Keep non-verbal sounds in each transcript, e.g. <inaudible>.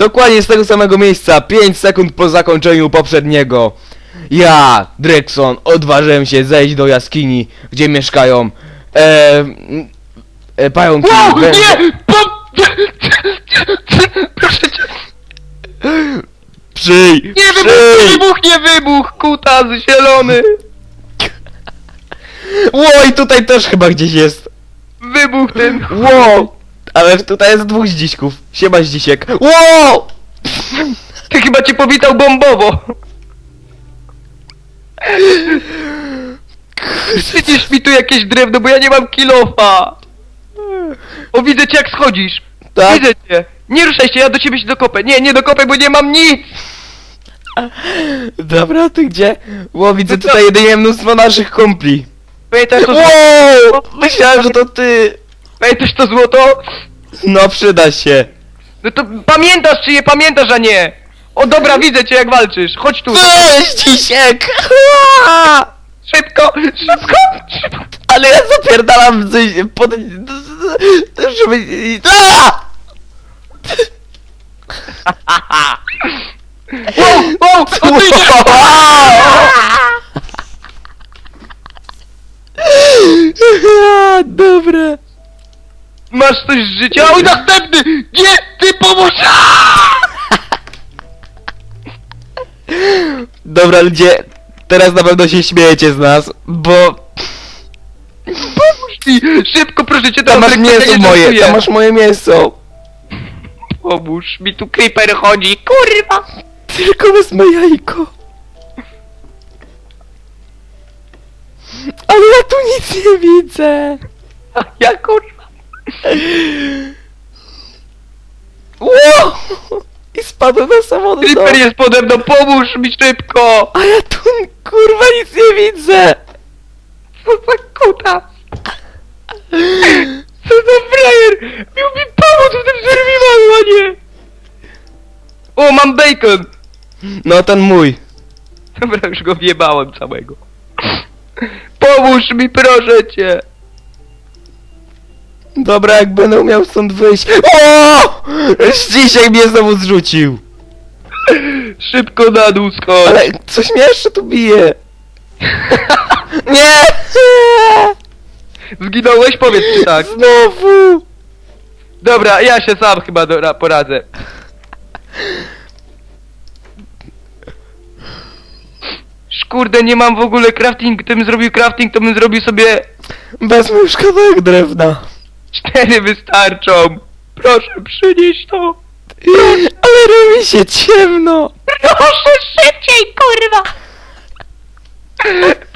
Dokładnie z tego samego miejsca, 5 sekund po zakończeniu poprzedniego. Ja, Drexon, odważyłem się zejść do jaskini, gdzie mieszkają e, e, pająki. Wow, węże. nie! Po... <laughs> Proszę cię. Przyj! Nie wybuch, przyj! wybuch, nie wybuch! Kutas zielony! Ło, i tutaj też chyba gdzieś jest. Wybuch ten! Ło! Ale tutaj jest dwóch zdziśków. Siema zdzisiek. Ło! Ty chyba cię powitał bombowo! Przycisz mi tu jakieś drewno, bo ja nie mam kilofa! O, widzę cię jak schodzisz! Tak? Widzę cię! Nie ruszaj się, ja do ciebie się dokopę! Nie, nie dokopę, bo nie mam nic! Dobra, ty gdzie? Ło, widzę No tutaj jedynie mnóstwo naszych kumpli. Pamiętasz to, Wow! Myślałem, że to ty. Pamiętasz to złoto? No, przyda się. No to pamiętasz czy je pamiętasz, a nie! O dobra, widzę cię jak walczysz, chodź tu! Weź dzisiek! <laughs> Szybko, szybko, szybko! Ale ja zapierdalam w coś pod... Żeby... A! Wow, wow, o ty idziesz! <laughs> Dobra. Masz coś z życia? Oj, następny! Nie, ty pomóż! Dobra ludzie, teraz na pewno się śmiejecie z nas, bo Pomóż mi! Szybko, proszę cię, tam masz ja mięso nie moje, żartuję. tam masz moje mięso. Pomóż mi, tu creeper chodzi, kurwa! Tylko wezmę jajko. Ale ja tu nic nie widzę. A ja kurwa! Ło! I spadłem na samochód. Creeper jest pode mną, pomóż mi szybko! A ja tu kurwa nic nie widzę. Co za kuta! Co za frajer! Miał mi pomóc w tym survivalu, a nie! O, mam bacon! No ten mój. Dobra, już go wjebałem całego. Pomóż mi, proszę cię! Dobra, jak będę umiał stąd wyjść. O! Dzisiaj mnie znowu zrzucił. Szybko na dół skocz! Ale coś mnie jeszcze tu bije. <laughs> Nie! Zginąłeś? Powiedz czy tak. Znowu! Dobra, ja się sam chyba dora, poradzę. Szkurde, nie mam w ogóle crafting, gdybym zrobił crafting, to bym zrobił sobie... Już kawałek drewna. Cztery wystarczą. Proszę, przynieś to. Ale robi się ciemno. Proszę, szybciej, kurwa!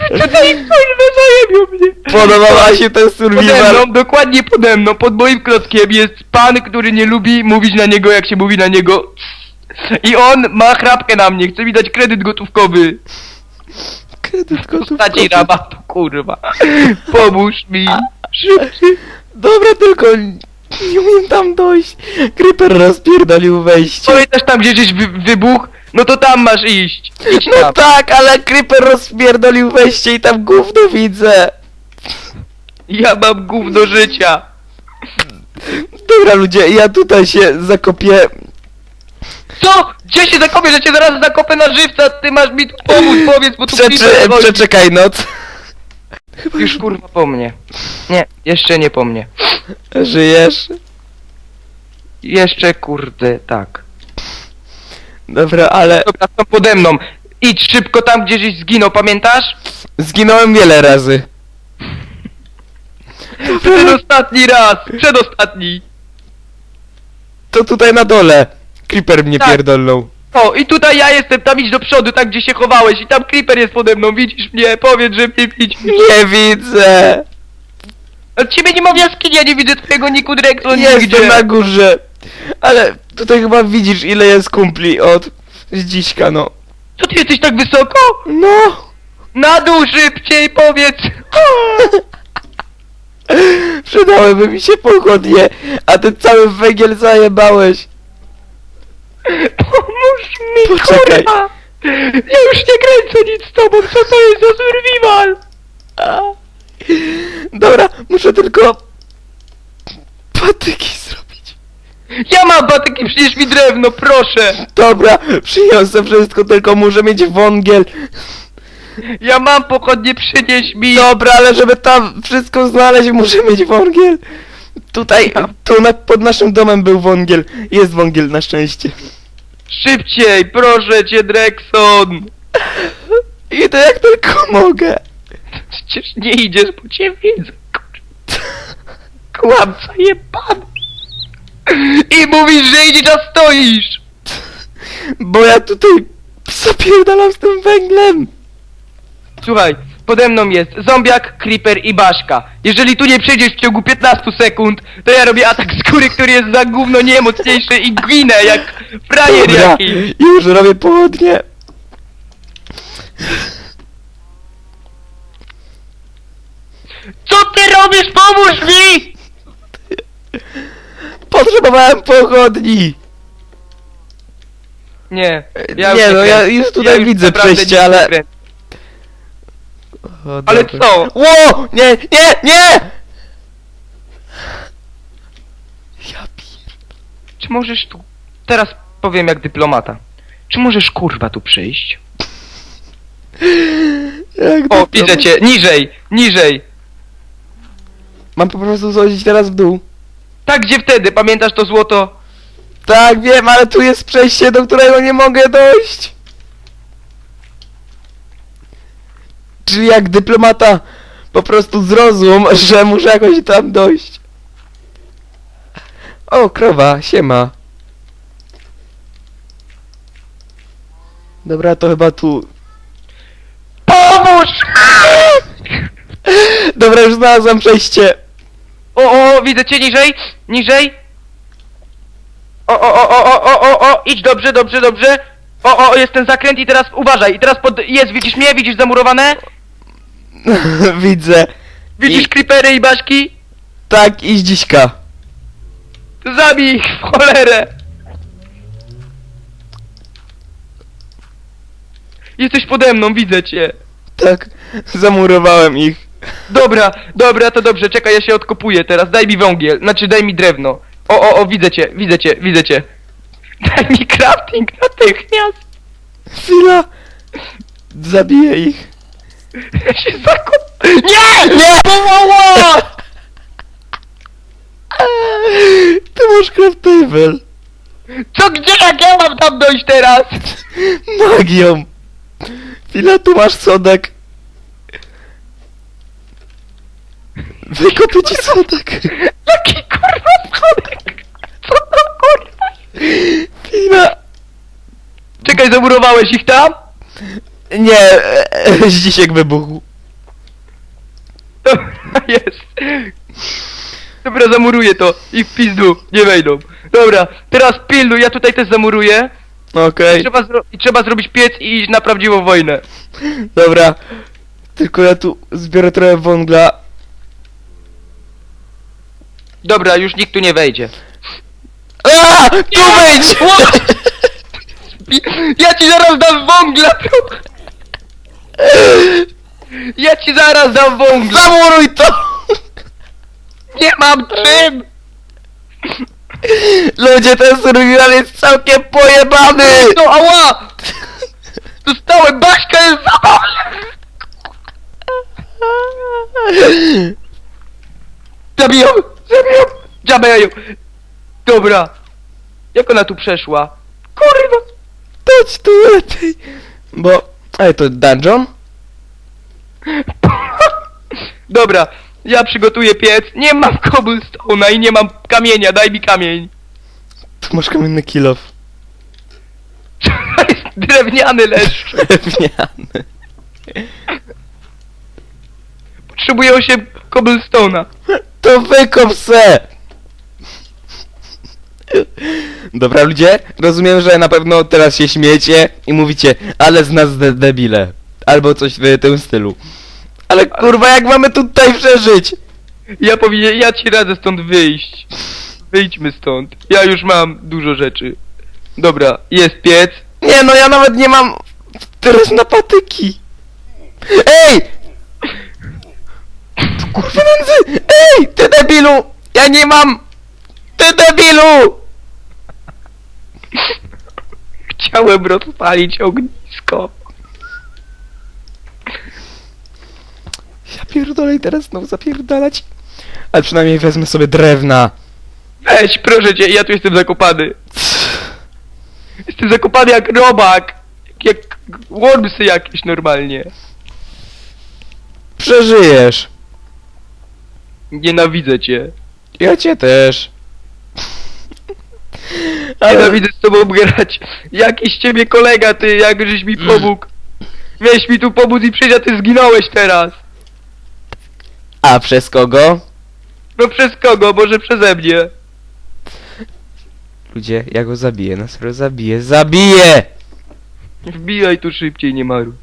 Tutaj, kurwa, zajebią mnie. Podobała się ten Pode survival. mną, dokładnie pode mną, pod moim klockiem jest pan, który nie lubi mówić na niego, jak się mówi na niego. I on ma chrapkę na mnie, chce mi dać kredyt gotówkowy. Kredyt gotówkowy. rabatu, kurwa. Pomóż mi. Szybciej. Dobra, tylko nie umiem tam dojść. Creeper rozpierdolił wejście. Pamiętasz tam, gdzie gdzieś wy wybuch? No to tam masz iść. Idź No tam. tak, ale Creeper rozpierdolił wejście i tam gówno widzę. Ja mam gówno życia. Dobra ludzie, ja tutaj się zakopię. Co? Gdzie się zakopię, że cię zaraz zakopę na żywca? Ty masz mi tu pomóc, powiedz, bo tu Przeczy, creeper chodzi. przeczekaj noc. Już kurwa po mnie. Nie, jeszcze nie po mnie. Żyjesz? Jeszcze kurde, tak. Dobra, ale Dobra, są pode mną. Idź szybko tam, gdzie żeś zginął, pamiętasz? zginąłem wiele razy. Przedostatni raz! Przedostatni! To tutaj na dole. Creeper mnie Tak. pierdolnął. O, i tutaj ja jestem, tam idź do przodu, tak gdzie się chowałeś i tam creeper jest pode mną, widzisz mnie? Powiedz, że mnie widzisz. Nie widzę. A ciebie nie ma w jaskini, ja nie widzę twojego Niku Drexon Jestem nigdzie. na górze. Ale tutaj chyba widzisz ile jest kumpli od dziśka, no. Co ty jesteś tak wysoko? No. Na dół szybciej, powiedz! <laughs> Przydałyby mi się pochodnie, a ty cały węgiel zajebałeś. Pomóż mi, Poczekaj. kurwa! Ja już nie kręcę nic z tobą, co to jest za survival? A. Dobra, muszę tylko patyki zrobić. Ja mam patyki, przynieś mi drewno, proszę! Dobra, przyniosę wszystko, tylko muszę mieć wągiel. Ja mam pochodnie, przynieś mi! Dobra, ale żeby tam wszystko znaleźć, muszę mieć wągiel. Tutaj, tu na, pod naszym domem był wągiel. Jest wągiel na szczęście. Szybciej, proszę cię, Drexon! <laughs> Idę jak tylko mogę. Przecież nie idziesz, bo cię widzę, kurwa. <laughs> Kłamca jebany! I mówisz, że idziesz, a stoisz! Bo ja tutaj zapierdalam z tym węglem. Słuchaj, pode mną jest zombiak, creeper i baszka. Jeżeli tu nie przejdziesz w ciągu 15 sekund, to ja robię atak z góry, który jest za gówno niemocniejszy i ginę jak frajer Dobra, jakiś. już robię południe. Co ty robisz? Pomóż mi! Potrzebowałem pochodni. Nie, Nie, już no, ja już tutaj widzę przejście, nie ale- kręcę. O, Ale dobra. co? Ło! Nie, nie, nie! Ja pier... Czy możesz tu... Teraz powiem jak dyplomata. Czy możesz kurwa tu przyjść? Jak O, to- widzę cię, niżej, niżej. Mam po prostu schodzić teraz w dół. Tak, gdzie wtedy, pamiętasz to złoto? Tak, wiem, ale tu jest przejście, do którego nie mogę dojść. Czyli jak dyplomata po prostu zrozum, <laughs> że muszę jakoś tam dojść. O, krowa, siema. Dobra, to chyba tu. Pomóż! <laughs> Dobra, już znalazłem przejście. O, o, widzę cię niżej, niżej. O, o, o, o, o, o, o, o, idź dobrze, dobrze, dobrze. O, o, jest ten zakręt i teraz uważaj. I teraz pod... Jest, widzisz mnie? Widzisz zamurowane? <laughs> Widzę. Widzisz I- creepery i baszki? Tak, i dziśka. Zabij ich w cholerę! Jesteś pode mną, widzę cię. Tak, zamurowałem ich. Dobra, dobra, to dobrze, czekaj, ja się odkopuję teraz, daj mi węgiel, znaczy daj mi drewno. O, o, o, widzę cię, widzę cię, widzę cię. <laughs> Daj mi crafting natychmiast. Chwila. Zabiję ich. Ja się zakop... Nie! Nie! Wołoło! Ty masz craft table. Co, gdzie, jak ja mam tam dojść teraz? Magią. Chwila, tu masz sodek. Wykopię ci sodek. Jaki kurwa schodek? Co to kurwa? Chwila. Czekaj, zamurowałeś ich tam? Nie, <laughs> zdzisiek wybuchł. <laughs> Jest. Dobra, zamuruję to i w pizdu, nie wejdą. Dobra, teraz pilnuj, ja tutaj też zamuruję. Okej, Trzeba, zro i trzeba zrobić piec i iść na prawdziwą wojnę. dobra. Tylko ja tu zbiorę trochę węgla. Dobra, już nikt tu nie wejdzie. A, tu wejdź! <laughs> Ja ci zaraz dam węgla! Ja ci zaraz dam węgla! Zamuruj to! Nie mam czym! Ludzie, ten survival jest całkiem pojebany! No ała! Dostałem, Baśka jest za! Zabiją! Zabiją! Zabijają! Dobra. Jak ona tu przeszła? Kurwa! Chodź tu lepiej. Bo... Ej, to dungeon? <laughs> Dobra, ja przygotuję piec. Nie mam cobblestone'a i nie mam kamienia, daj mi kamień. Tu masz kamienny kilof. <laughs> <laughs> To jest drewniany leszcz. Drewniany. Potrzebują się cobblestone'a. To wykop se! Dobra ludzie, rozumiem, że na pewno teraz się śmiecie i mówicie, ale z nas de debile. Albo coś w tym stylu. Ale kurwa, jak mamy tutaj przeżyć? Ja powinien, ja ci radzę stąd wyjść. Wyjdźmy stąd. Ja już mam dużo rzeczy. Dobra, jest piec. Nie no, ja nawet nie mam teraz na patyki. Ej! Kurwa nędzy! Ej! Ty debilu! Ja nie mam! Ty debilu! <laughs> Chciałem rozpalić ognisko. Ja pierdolę i teraz znowu zapierdalać. Ale przynajmniej wezmę sobie drewna. Weź, proszę cię, ja tu jestem zakopany. Jestem zakopany jak robak. Jak wormsy jakieś normalnie. Przeżyjesz. Nienawidzę cię. Ja cię też. Ale Nienawidzę z tobą grać. Jakiś ciebie kolega, ty, jak żeś mi pomógł. Miałeś mi tu pomóc i przyjść, a ty zginąłeś teraz. A przez kogo? No przez kogo? Może przeze mnie. Ludzie, ja go zabiję, na serio zabiję, zabiję! Wbijaj tu szybciej, nie maru.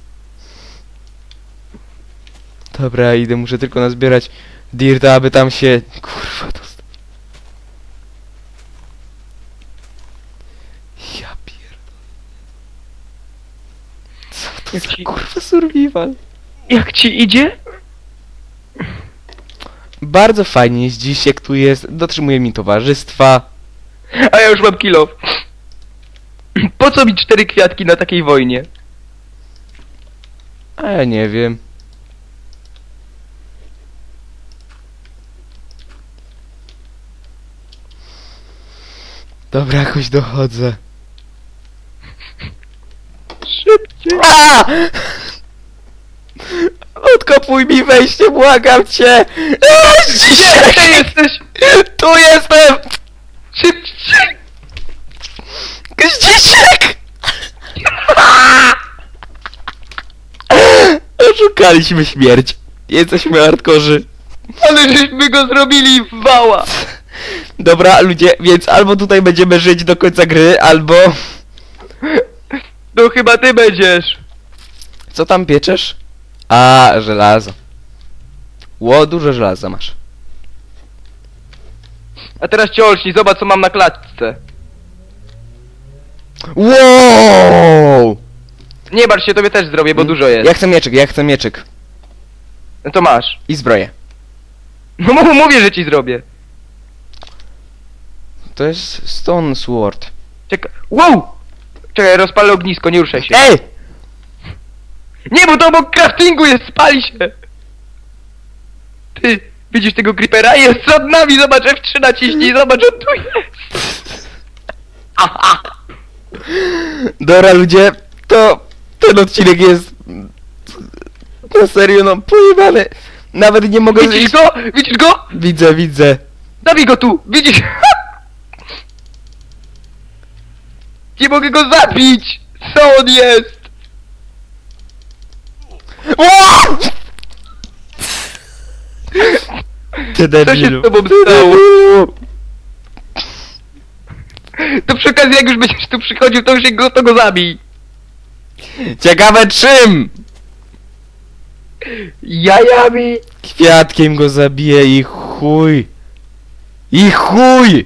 Dobra, idę, muszę tylko nazbierać dirta, aby tam się... Kurwa, dostać. Ja pierdolę. Co to Jak ci- kurwa survival? Jak ci idzie? Bardzo fajnie jest dziś, jak tu jest, dotrzymuje mi towarzystwa. A ja już mam kilo. Po co mi cztery kwiatki na takiej wojnie? A ja nie wiem. Dobra, jakoś dochodzę. Odkopuj mi wejście, błagam cię! A, Gdzie Zdzisiek! ty jesteś? Tu jestem! Szybciej. Zdzisiek! Oszukaliśmy śmierć. Jesteśmy hardkorzy. Ale żeśmy go zrobili w wała. Dobra, ludzie, więc albo tutaj będziemy żyć do końca gry, albo... No chyba ty będziesz. Co tam pieczesz? A, żelazo. Ło, dużo żelaza masz. A teraz cię olśnij, zobacz co mam na klatce. Wow! Nie martw się, tobie też zrobię, bo dużo jest. Ja chcę mieczyk, ja chcę mieczyk. No to masz. I zbroję. No mu- mówię, że ci zrobię. To jest Stone Sword. Czekaj. Wow! Czekaj, rozpalę ognisko, nie ruszaj się. Ej! Nie, bo to obok craftingu jest, spali się! Ty, widzisz tego creepera? Jest nad nami, zobacz, F3 naciśnij, zobacz, on tu jest! Aha! Dobra, ludzie, to ten odcinek jest... Na serio, no, pojebany. Nawet nie mogę... Widzisz go? Widzisz go? Widzę, widzę. Zabij go tu, widzisz? <laughs> Nie mogę go zabić! Co on jest? Ty Co się debilu. z tobą Ty stało? debilu. To przy okazji, jak już będziesz tu przychodził, to już się go, to go zabij! Ciekawe czym? Jajami! Kwiatkiem go zabiję i chuj. I chuj!